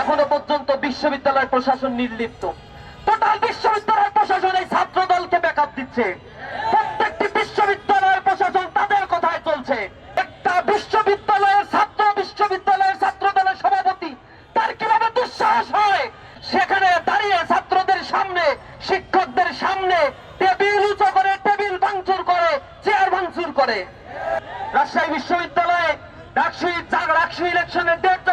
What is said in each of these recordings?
এখনও পর্যন্ত বিশ্ববিদ্যালয় প্রশাসন নির্লিপ্ত। টোটাল বিশ্ববিদ্যালয় প্রশাসন এই ছাত্র দলকে ব্যাকআপ দিচ্ছে। প্রত্যেকটি বিশ্ববিদ্যালয়ের প্রশাসন তাদের কথায় চলছে। একটা বিশ্ববিদ্যালয়ের ছাত্র বিশ্ববিদ্যালয়ের ছাত্র দলের সভাপতি, তার কীভাবে দুঃসাহস হয়? সেখানে দাঁড়িয়ে ছাত্রদের সামনে, শিক্ষকদের সামনে টেবিল উঁচু করে টেবিল ভাঙচুর করে, চেয়ার ভাঙচুর করে। রাজশাহী বিশ্ববিদ্যালয়ে ডাকসুই ডাকসুই ইলেকশনের ডেট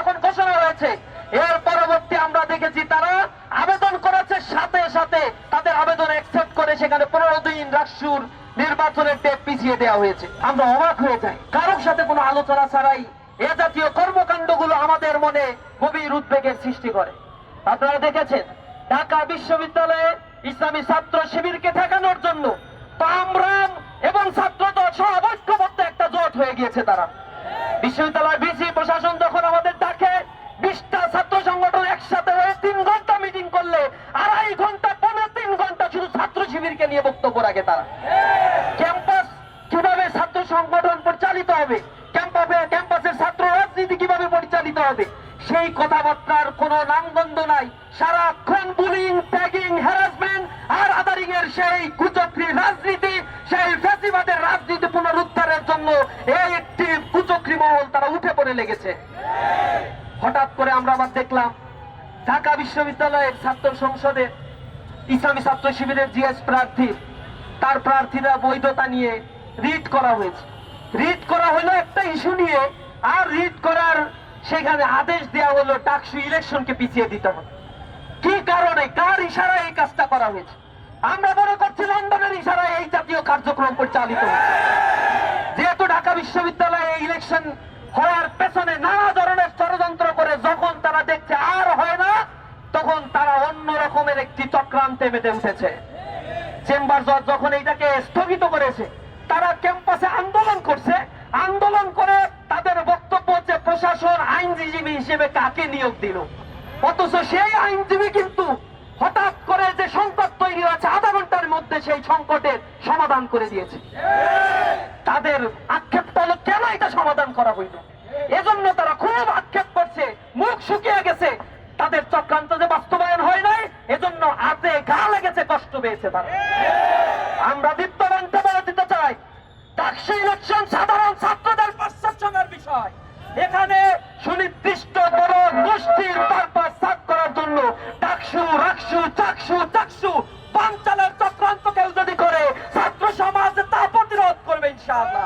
রাকসুর নির্বাচনের ডেট পিছিয়ে দেওয়া হয়েছে। আমরা অবাক হয়ে যাই। কারোর সাথে কোনো আলোচনা ছাড়াই এ জাতীয় কর্মকাণ্ডগুলো আমাদের মনে গভীর উদ্বেগের সৃষ্টি করে। আপনারা দেখেছেন, ঢাকা বিশ্ববিদ্যালয়ে ইসলামী ছাত্র শিবিরকে ঠেকানোর জন্য পামরাম এবং ছাত্র দল সহ ঐক্যবদ্ধ একটা জোট হয়ে গিয়েছে তারা। বিশ্ববিদ্যালয় বিসি প্রশাসন রাখে তারা ক্যাম্পাস কীভাবে ছাত্র সংগঠন পরিচালিত হবে? ক্যাম্পাসে ক্যাম্পাসের ছাত্র রাজনীতি কীভাবে পরিচালিত হবে? সেই কথাবার্তার কোনো নামগন্ধ নাই। সারাক্ষণ বুলিং ট্যাগিং হ্যারাসমেন্ট আর আদারিং এর সেই কুচক্রি রাজনীতি, সেই ফ্যাসিবাদের রাজনীতি পুনরুদ্ধারের জন্য এই একটি কুচক্রি মহল তারা উঠে পড়ে লেগেছে। হঠাৎ করে আমরা আবার দেখলাম, ঢাকা বিশ্ববিদ্যালয়ের ছাত্র সংসদে ইসলামী ছাত্র শিবিরের জিএস প্রার্থী তার প্রার্থীরা বৈধতা নিয়ে রিট করা হয়েছে। রিট করা হলো একটা ইস্যু নিয়ে, আর রিট করার সেখানে আদেশ দেওয়া হলো টাকসু ইলেকশনকে পিছিয়ে দিতে হবে। কি কারণে? কার ইশারায় এই কাজটা করা হয়েছে? আমরা মনে করছি লন্ডনের ইশারায় এই জাতীয় কার্যক্রম পরিচালিত হচ্ছে যেহেতু ঢাকা বিশ্ববিদ্যালয়ে ইলেকশন হওয়ার পেছনে নানা ধরনের ষড়যন্ত্র করে যখন তারা দেখছে আর হয় না, তখন তারা অন্য রকমের একটি চক্রান্তে মেতে উঠেছে। চেম্বার জজ যখন এইটাকে স্থগিত করেছে, তারা ক্যাম্পাসে আন্দোলন করছে। আন্দোলন করে তাদের বক্তব্য হচ্ছে প্রশাসন আইনজীবী হিসেবে কাকে নিয়োগ দিল? অথচ সেই আইনজীবী কিন্তু হঠাৎ করে যে সংকট তৈরি হয়েছে, আধা ঘণ্টার মধ্যে সেই সংকটের সমাধান করে দিয়েছে। তাদের আক্ষেপ কেন এটা সমাধান করা হইল? এজন্য হাতে গা লেগেছে, কষ্ট পেয়েছে তারা। আমরা বিত্তবান বলে দিতে চাই। ইলেকশন সাধারণ ছাত্রদের বিষয়। এখানে সুনির্দিষ্ট বড় গোষ্ঠীর পারপাস সাফ করার জন্য টাক্সু রাকসু, চাক্সু চাক্সু পাঞ্চালের চক্রান্ত কেউ যদি করে, ছাত্র সমাজ তা প্রতিরোধ করবে ইনশাআল্লাহ।